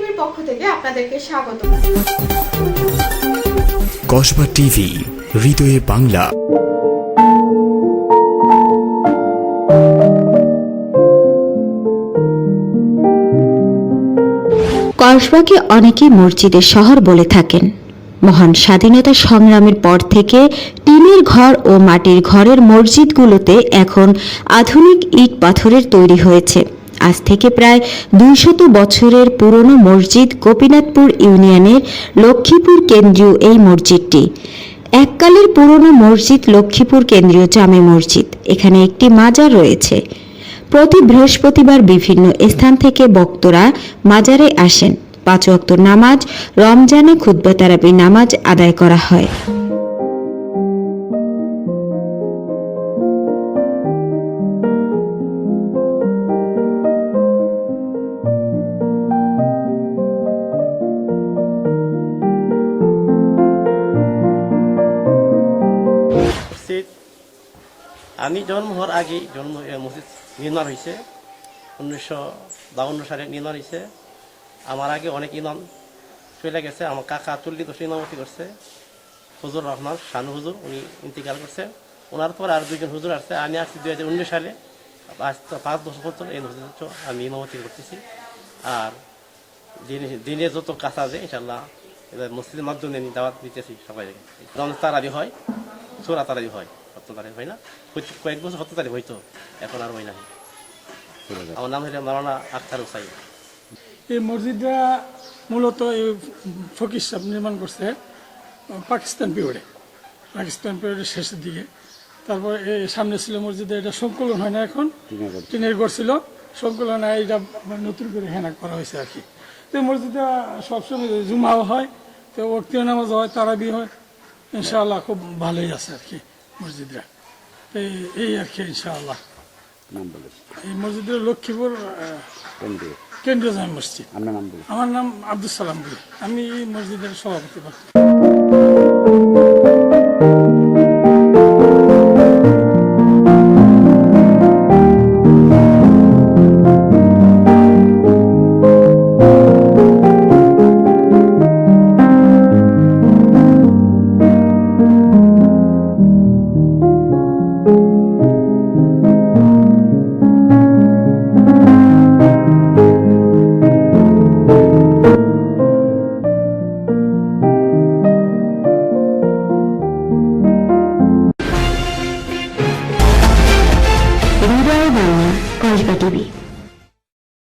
টিভির পক্ষ থেকে আপনাদেরকে স্বাগত। কসবা টিভি হৃদয়ে বাংলা। কসবাকে অনেকে মসজিদের শহর বলে থাকেন। মহান স্বাধীনতা সংগ্রামের পর থেকে টিনের ঘর ও মাটির ঘরের মসজিদগুলোতে এখন আধুনিক ইট পাথরের তৈরি হয়েছে। আজ থেকে প্রায় দুইশত বছরের পুরনো মসজিদ গোপীনাথপুর ইউনিয়নের লক্ষ্মীপুর কেন্দ্রীয় এই মসজিদটি। এককালের পুরনো মসজিদ লক্ষ্মীপুর কেন্দ্রীয় জামে মসজিদ। এখানে একটি মাজার রয়েছে। প্রতি বৃহস্পতিবার বিভিন্ন স্থান থেকে বক্তরা মাজারে আসেন। পাঁচ অক্ত নামাজ, রমজানে খুদ্া তারাবি নামাজ আদায় করা হয়। আমি জন্ম হওয়ার আগে জন্ম মসজিদ নির্মাণ হয়েছে। উনিশশো বাউন্ন সালে নির্মাণ হয়েছে। আমার আগে অনেক ইমাম চলে গেছে। আমার কাকা চল্লিশ বছর ইমামতি করছে। হুজুর রহমান, শানু হুজুর, উনি ইন্তিকাল করছে। ওনার পর আর দুইজন হুজুর আসছে আমি আসছি দুই হাজার উনিশ সালে। আজ পাঁচ বছর পর্যন্ত এই মসজিদ আমি ইমামতি করতেছি। আর দিনে দিনে যত কাজ আছে ইনশাল্লাহ মসজিদের মাধ্যমে দাওয়াত দিতেছি সবাই তারাবি হয়, সোরা তারাবি হয়। সপ্তম তারিখ হয় না? কয়েক বছর সপ্তম তারিখ হয়তো এখন আর হয় না আমার নাম হচ্ছে মারানা আখতার হুসাইন। এই মসজিদটা মূলত এই ফকির সাহেব নির্মাণ করছে পাকিস্তান পিরিয়ডে। পাকিস্তান পিরিয়ডের শেষের দিকে। তারপর এই সামনে ছিল মসজিদে এটা সংকলন হয় না এখন? টিনের ঘর ছিল। সংকলন হয় এটা নতুন করে হেনা করা হয়েছে আর কি। তো এই মসজিদটা সবসময় জুমাও হয় তো ওক্তীয় নামাজ হয় তারাবি হয়। ইনশাআল্লাহ খুব ভালোই আছে আর কি। মসজিদটা তো এই- এই আর কি ইনশাআল্লাহ। নাম বলুন এই মসজিদের লক্ষ্মীপুর কেন্দ্রীয় কেন্দ্রীয় জামে মসজিদ। আপনার নাম বলুন আমার নাম আব্দুল সালাম বলি। আমি এই মসজিদের সভাপতি। TV.